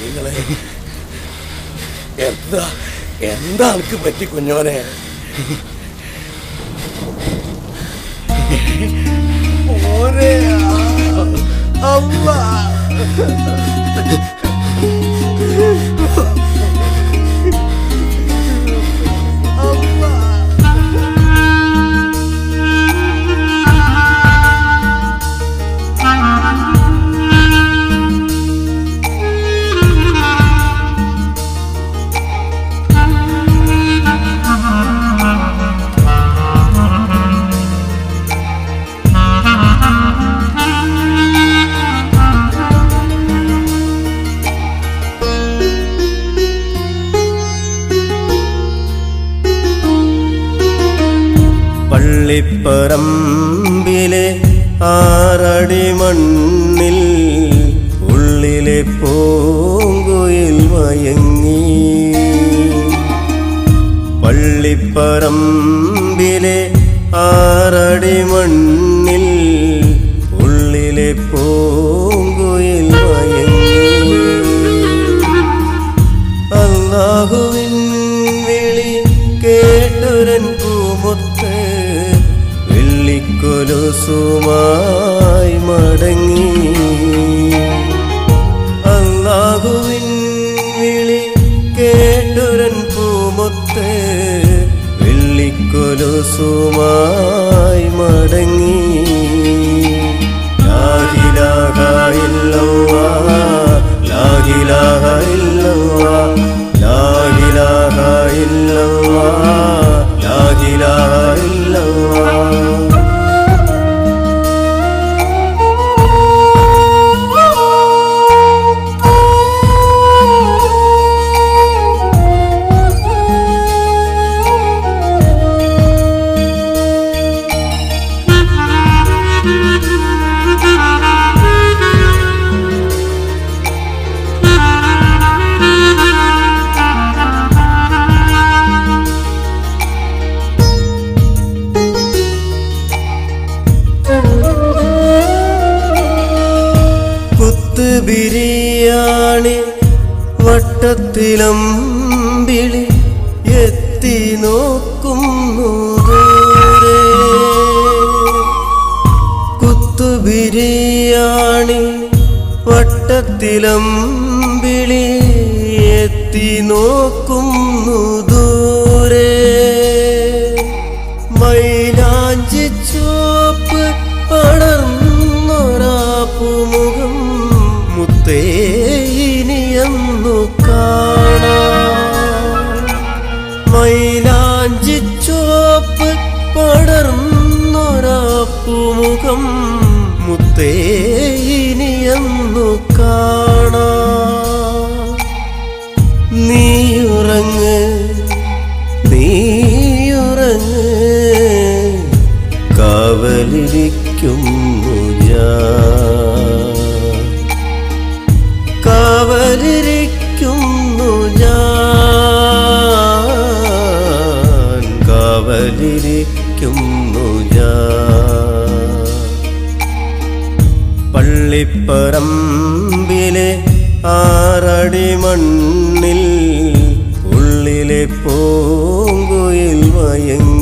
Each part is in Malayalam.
നിങ്ങളെ എന്താ എന്താ ആൾക്ക് പറ്റി കുഞ്ഞോനെ? ഓരേ അമ്മ. പള്ളിപ്പറമ്പിലെ ആറടി മണ്ണിൽ ഉള്ളിലെ പൂങ്കുയിൽ മയങ്ങി. പള്ളിപ്പറമ്പിലെ ആറടി മണ്ണിൽ വട്ടത്തിലമ്പിളി എത്തി നോക്കുന്നു ബിരിയാണി വട്ടത്തിലമ്പിളി എത്തി നോക്കുന്നു കാവലിരിക്കുന്നു പള്ളിപ്പറമ്പിലെ ആറടി മണ്ണിൽ ഉള്ളിലെ പൂങ്കുയിൽ മയങ്ങി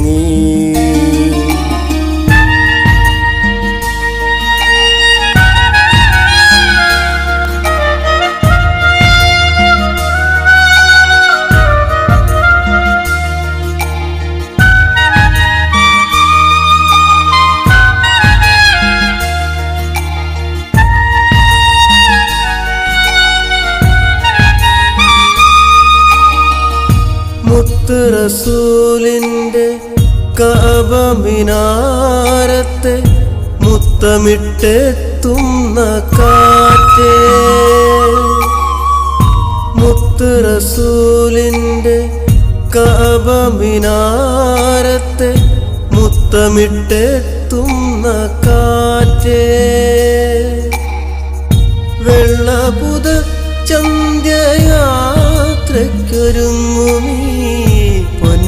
മുത്ത് റസൂലിന്റെ കബമിനാരത്തെ മുത്തമിട്ടെത്തുന്ന കാറ്റേ. മുത്ത് റസൂലിന്റെ കബമിനാരത്തെ മുത്തമിട്ടെത്തുന്ന കാറ്റേ. വെള്ളപുത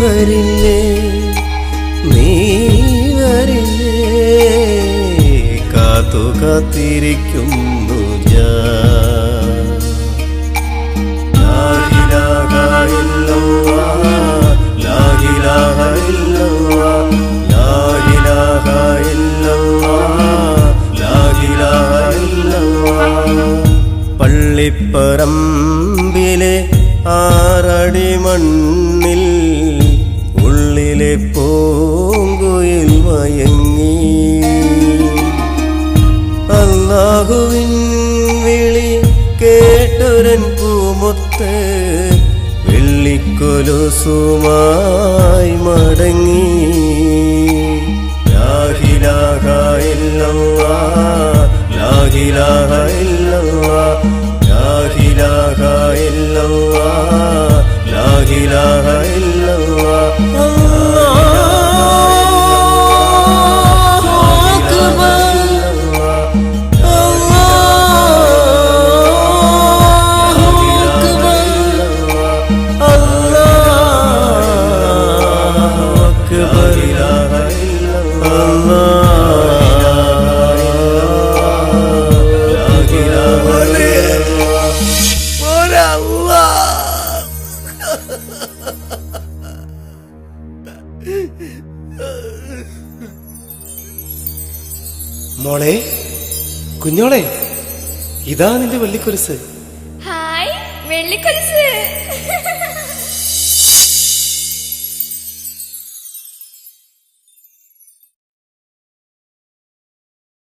വരില്ലേ? നീ വരില്ലേ? കാത്തു കാത്തിരിക്കും তোমার മോളെ കുഞ്ഞോളെ ഇതാ നിന്റെ വെള്ളിക്കുരിസ്. ഹായ് വെള്ളിക്കുരിസ്.